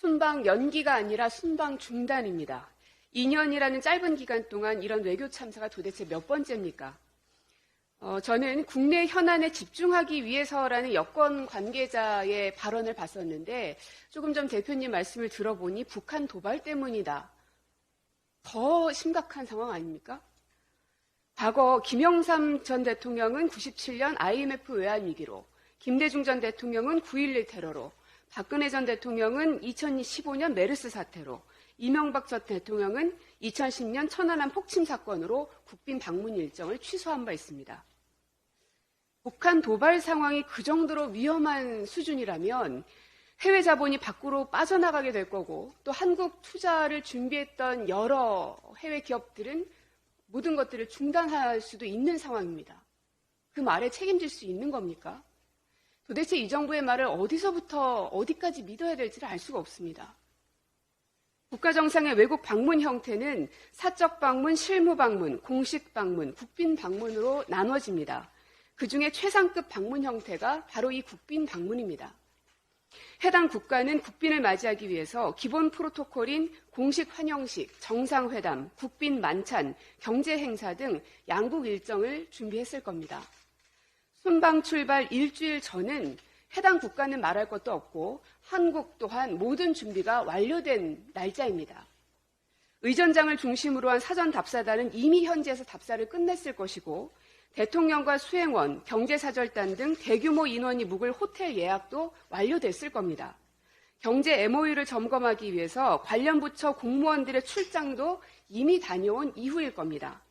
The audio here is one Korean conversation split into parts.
순방 연기가 아니라 순방 중단입니다. 2년이라는 짧은 기간 동안 이런 외교 참사가 도대체 몇 번째입니까? 어, 저는 국내 현안에 집중하기 위해서라는 여권 관계자의 발언을 봤었는데 조금 전 대표님 말씀을 들어보니 북한 도발 때문이다. 더 심각한 상황 아닙니까? 과거 김영삼 전 대통령은 97년 IMF 외환 위기로, 김대중 전 대통령은 9.11 테러로, 박근혜 전 대통령은 2015년 메르스 사태로, 이명박 전 대통령은 2010년 천안함 폭침 사건으로 국빈 방문 일정을 취소한 바 있습니다. 북한 도발 상황이 그 정도로 위험한 수준이라면 해외 자본이 밖으로 빠져나가게 될 거고 또 한국 투자를 준비했던 여러 해외 기업들은 모든 것들을 중단할 수도 있는 상황입니다. 그 말에 책임질 수 있는 겁니까? 도대체 이 정부의 말을 어디서부터 어디까지 믿어야 될지를 알 수가 없습니다. 국가정상의 외국 방문 형태는 사적 방문, 실무 방문, 공식 방문, 국빈 방문으로 나눠집니다. 그 중에 최상급 방문 형태가 바로 이 국빈 방문입니다. 해당 국가는 국빈을 맞이하기 위해서 기본 프로토콜인 공식 환영식, 정상회담, 국빈 만찬, 경제 행사 등 양국 일정을 준비했을 겁니다. 순방 출발 일주일 전은 해당 국가는 말할 것도 없고 한국 또한 모든 준비가 완료된 날짜입니다. 의전장을 중심으로 한 사전 답사단은 이미 현지에서 답사를 끝냈을 것이고 대통령과 수행원, 경제사절단 등 대규모 인원이 묵을 호텔 예약도 완료됐을 겁니다. 경제 MOU를 점검하기 위해서 관련 부처 공무원들의 출장도 이미 다녀온 이후일 겁니다.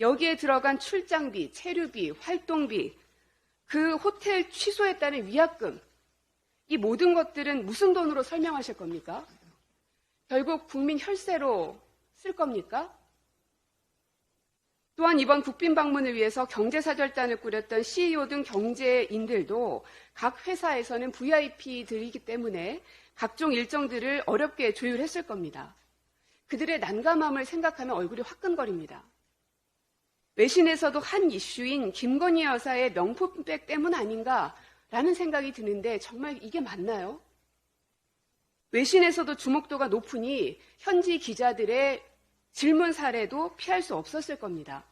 여기에 들어간 출장비, 체류비, 활동비, 그 호텔 취소했다는 위약금, 이 모든 것들은 무슨 돈으로 설명하실 겁니까? 결국 국민 혈세로 쓸 겁니까? 또한 이번 국빈 방문을 위해서 경제사절단을 꾸렸던 CEO 등 경제인들도 각 회사에서는 VIP들이기 때문에 각종 일정들을 어렵게 조율했을 겁니다. 그들의 난감함을 생각하면 얼굴이 화끈거립니다. 외신에서도 한 이슈인 김건희 여사의 명품백 때문 아닌가라는 생각이 드는데 정말 이게 맞나요? 외신에서도 주목도가 높으니 현지 기자들의 질문 사례도 피할 수 없었을 겁니다.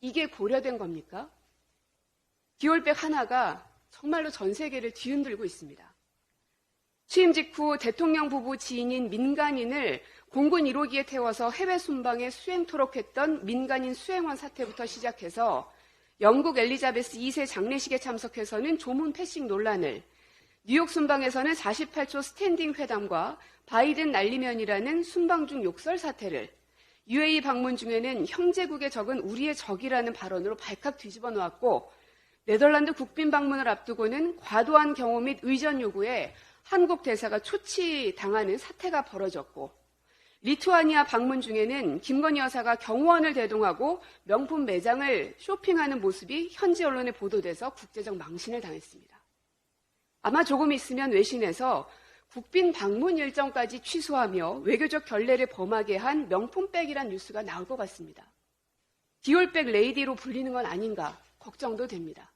이게 고려된 겁니까? 기올백 하나가 정말로 전 세계를 뒤흔들고 있습니다. 취임 직후 대통령 부부 지인인 민간인을 공군 1호기에 태워서 해외 순방에 수행토록 했던 민간인 수행원 사태부터 시작해서 영국 엘리자베스 2세 장례식에 참석해서는 조문 패싱 논란을 뉴욕 순방에서는 48초 스탠딩 회담과 바이든 날리면이라는 순방 중 욕설 사태를 UAE 방문 중에는 형제국의 적은 우리의 적이라는 발언으로 발칵 뒤집어 놓았고 네덜란드 국빈 방문을 앞두고는 과도한 경호 및 의전 요구에 한국 대사가 초치당하는 사태가 벌어졌고 리투아니아 방문 중에는 김건희 여사가 경호원을 대동하고 명품 매장을 쇼핑하는 모습이 현지 언론에 보도돼서 국제적 망신을 당했습니다. 아마 조금 있으면 외신에서 국빈 방문 일정까지 취소하며 외교적 결례를 범하게 한 명품백이란 뉴스가 나올 것 같습니다. 디올백 레이디로 불리는 건 아닌가 걱정도 됩니다.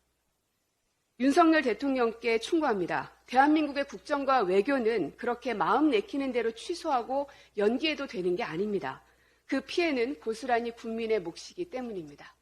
윤석열 대통령께 충고합니다. 대한민국의 국정과 외교는 그렇게 마음 내키는 대로 취소하고 연기해도 되는 게 아닙니다. 그 피해는 고스란히 국민의 몫이기 때문입니다.